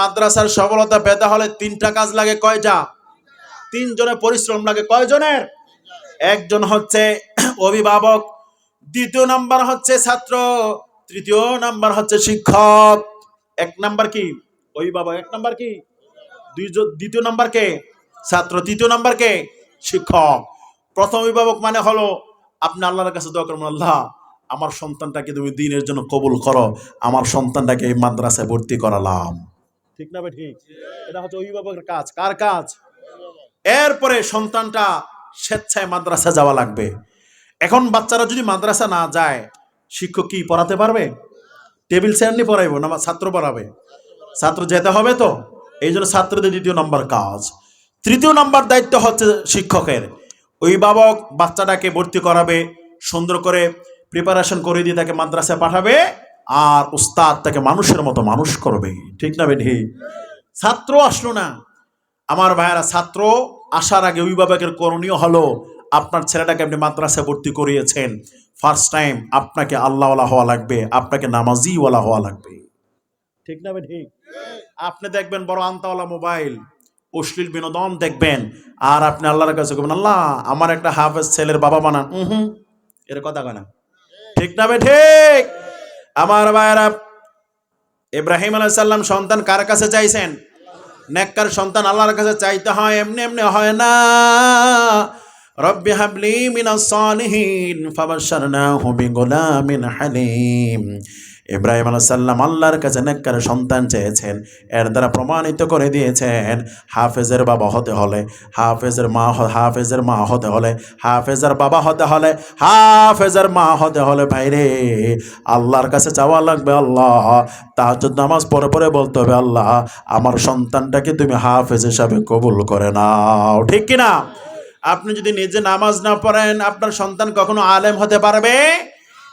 মাদ্রাসার সফলতা পেতে হলে তিনটা কাজ লাগে কয়টা? তিনজনের পরিশ্রম লাগে। কয়জনের? একজন হচ্ছে অভিভাবক, দ্বিতীয় নাম্বার হচ্ছে ছাত্র, তৃতীয় নাম্বার হচ্ছে শিক্ষক। এক নাম্বার কি? অভিভাবক। এক নাম্বার কি? দ্বিতীয় নাম্বার কে? ছাত্র। তৃতীয় নাম্বার কে? শিক্ষক। প্রথম অভিভাবক মানে হলো, আপনি আল্লাহর কাছে দোয়া আল্লাহ, আমার সন্তানটাকে তুমি দিনের জন্য কবুল করো। আমার সন্তানটাকে এই মাদ্রাসায় ভর্তি করালাম। ঠিক না ঠিক? এটা হচ্ছে অভিভাবকের কাজ। কার কাজ? এরপরে সন্তানটা স্বেচ্ছায় মাদ্রাসা যাওয়া লাগবে। এখন বাচ্চারা যদি মাদ্রাসা না যায়, শিক্ষক কি পড়াতে পারবে? টেবিল নিয়ে পড়াইবো না ছাত্র পড়াবে? ছাত্র যেতে হবে তো? এই জন্য ছাত্রদের দ্বিতীয় নম্বর কাজ। তৃতীয় নম্বর দায়িত্ব হচ্ছে শিক্ষকের। অভিভাবক বাচ্চাটাকে ভর্তি করাবে, সুন্দর করে প্রিপারেশন করে দিয়ে তাকে মাদ্রাসায় পাঠাবে। আর উস্তাদ তাকে মানুষের মতো মানুষ করবে। ঠিক না বেঠি? ছাত্র আসলো না। আমার ভাইয়েরা, ছাত্র আসার আগে অভিভাবকের করণীয় হলো আপনার ছেলেটাকে আপনি মাদ্রাসায় ভর্তি করিয়েছেন। ফার্স্ট টাইম আপনাকে আল্লাহওয়ালা হওয়া লাগবে, আপনাকে নামাজিওয়ালা হওয়া লাগবে। ঠিক না ঠিক আপনি দেখবেন বড় আন্তাওয়ালা মোবাইল, অশ্লীল বিনোদন দেখবেন, আর আপনি আল্লাহর কাছে করবেন আল্লাহ, আমার একটা হাফেজ ছেলের বাবা বানান। হুম এর কথা কয় না। ঠিক না ঠিক আমার ভাইয়েরা, ইব্রাহিম আলাহ সাল্লাম সন্তান কার কাছে চাইছেন? নেককার সন্তান আল্লাহর কাছে চাইতে হয়, এমনি এমনি হয় না। রব্বি হাবলি মিনাস সালিহিন, ফাবাশশারনাহু বিগুলামিন হালিম। ইব্রাহিম আলাইহিস সালাম আল্লাহর কাছে নেককার সন্তান চেয়েছেন। এর দ্বারা প্রমাণিত করে দিয়েছেন, হাফেজের বাবা হতে হলে, হাফেজের মা হাফেজের মা হতে হলে, হাফেজের বাবা হতে হলে, হাফেজের মা হতে হলে ভাইরে, আল্লাহর কাছে চাওয়া লাগবে আল্লাহ, তাহাজ্জুদ নামাজ পরে পরে বলতে হবে, আল্লাহ, আমার সন্তানটাকে তুমি হাফেজ হিসাবে কবুল করে নাও। ঠিক কি না আপনি যদি নিজে নামাজ না পড়েন, আপনার সন্তান কখনো আলেম হতে পারবে?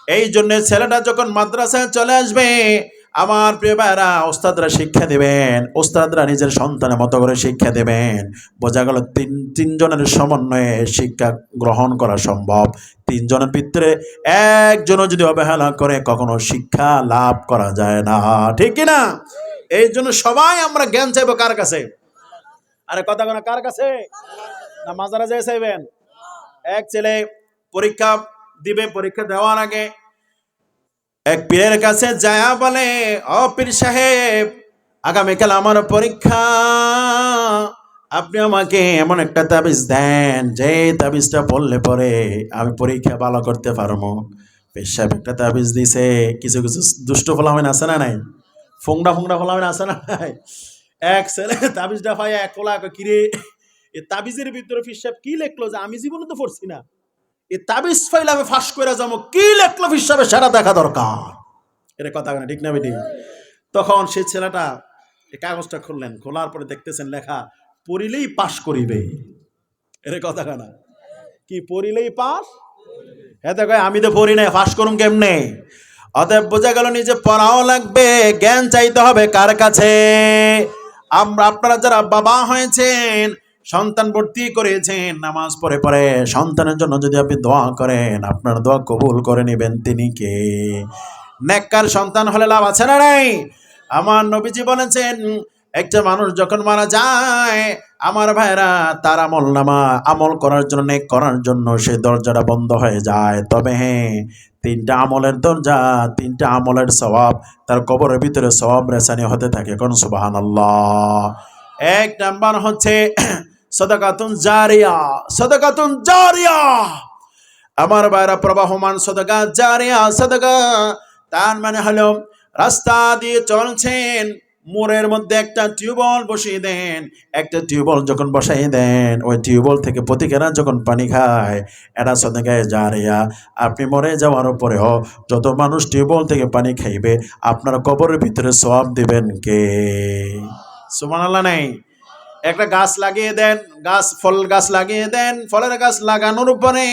এই জন্য ছেলেটা যখন মাদ্রাসায় চলে আসবে, আমার প্রিয় ভাইরা ওস্তাদরা শিক্ষা দেবেন, ওস্তাদরা নিজের সন্তানের মতো করে শিক্ষা দেবেন। বোঝা গেল তিন, তিনজনের সমন্বয়ে শিক্ষা গ্রহণ করা সম্ভব। তিনজনের ভিতরে একজনও যদি অবহেলা করে, কখনো শিক্ষা লাভ করা যায় না। ঠিক না? এই জন্য সবাই আমরা জ্ঞান চাইব কার কাছে? আরে কথা কার কাছে? না মাজারা যায় চাইবেন? এক ছেলে পরীক্ষা দিবে, পরীক্ষা দেওয়ার আগে। এক পীরের কাছে যায়া বলে, ও পীর সাহেব আগামীকাল আমার পরীক্ষা। আপনি আমাকে এমন একটা তাবিজ দেন, যে তাবিজটা পড়লে পরে আমি পরীক্ষা ভালো করতে পারব। পীর সাহেব একটা তাবিজ দিছে। কিছু কিছু দুষ্ট ফলামেন আছে না নাই? ফোংডা ফোংডা ফলামেন আছে না নাই? এক ছেলে তাবিজটা পাই এক কোলা কিরে এ তাবিজের ভিতরে সাহেব কি লেখলো যে আমি জীবনে তো পড়ছি না? এ তাবিজ ফাইলে আমি ফাঁস করে যাব। কি লেখলো হিসাবে সেটা দেখা দরকার। এটা কথা না ঠিক না বেটি? তখন সেই ছেলেটা এই কাগজটা খুললেন, খোলার পরে দেখতেছেন লেখা, পড়িলেই পাশ করিবে। এর কথা না। কি, পড়িলেই পাস হ্যাঁ দেখো, আমি তো পড়ি নাই, ফাঁস করুম কেমনে? অতএব বোঝা গেল নিজে পড়াও লাগবে, জ্ঞান চাইতে হবে কার কাছে? আমরা, আপনারা যারা বাবা হয়েছেন সন্তান ভর্তি করেছেন, নামাজ পড়ে পড়ে সন্তানের জন্য যদি আপনি দোয়া করেন, আপনার দোয়া কবুল করে নেবেন তিনি কে? নেককার সন্তান হলে লাভ আছে না নাই? আমার নবীজি বলেছেন, একটা মানুষ যখন মারা যায়, আমার ভাইরা তার আমল নামা আমল করার জন্য, নেক করার জন্য সে দরজাটা বন্ধ হয়ে যায়। তবে হ্যাঁ তিনটা আমলের দরজা, তিনটা আমলের স্বভাব তার কবরের ভিতরে স্বভাব রেসানি হতে থাকে। কোন সুবাহান এক নাম্বার হচ্ছে সদাকাতুন জারিয়া সদাকাতুন জারিয়া আমার বাইরা প্রবাহমান সদকা জারিয়া সদকা। তার মানে হলো, রাস্তা দিয়ে চলছেন, মোড়ের মধ্যে একটা টিউবওয়েল বসিয়ে দেন। একটা টিউবওয়েল যখন বসাই দেন, ওই টিউবওয়েল থেকে প্রতিকেরা যখন পানি খায়, এরা সদকায় জারিয়া, আপনি মরে যাওয়ার পরেও যত মানুষ টিউবওয়েল থেকে পানি খাইবে, আপনার কবরের ভিতরে সব দিবেন কে? সুমান আল্লাহ নেই? একটা গাছ লাগিয়ে দেন, গাছ, ফল গাছ লাগিয়ে দেন, ফলের গাছ লাগানোর পরে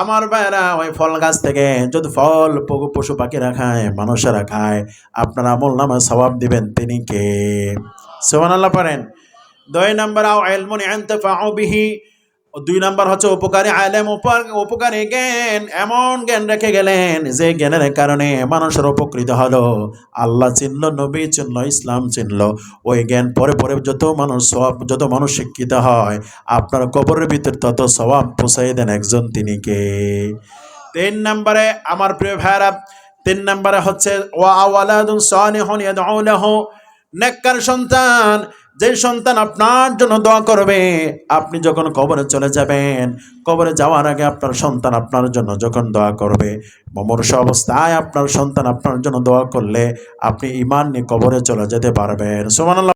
আমার ভাইরা ওই ফল গাছ থেকে যদি ফল পশু পশু পাখিরা খায়, মানুষেরা খায়, আপনার আমল নামে স্বভাব দিবেন। তিনি কে? সোহান আল্লাহ পারেন দুই নম্বর, আও এলমনি পাও বিহি দুই নাম্বার হচ্ছে উপকারী আলেম, উপকারী জ্ঞান। এমন জ্ঞান রেখে গেলেন যে জ্ঞানের কারণে মানুষের উপকৃত হলো। আল্লাহ চিনল নবী চিনল ইসলাম চিনল ওই জ্ঞান পরে পরে যত মানুষ সব, যত মানুষ শিক্ষিত হয়, আপনার কবরের ভিতর তত সবাব পোষাই দেন একজন তিনি কে? তিন নম্বরে আমার প্রিয় ভাইরা তিন নম্বরে হচ্ছে, ওয়া আওয়ালাদুন সালিহুন ইয়াদউ লাহু নেককার সন্তান যে সন্তান আপনার জন্য দোয়া করবে, আপনি যখন কবরে চলে যাবেন, কবরে যাওয়ার আগে আপনার সন্তান আপনার জন্য যখন দোয়া করবে, মমর্ষ অবস্থায় আপনার সন্তান আপনার জন্য দোয়া করলে আপনি ইমান নিয়ে কবরে চলে যেতে পারবেন। সুবহানাল্লাহ।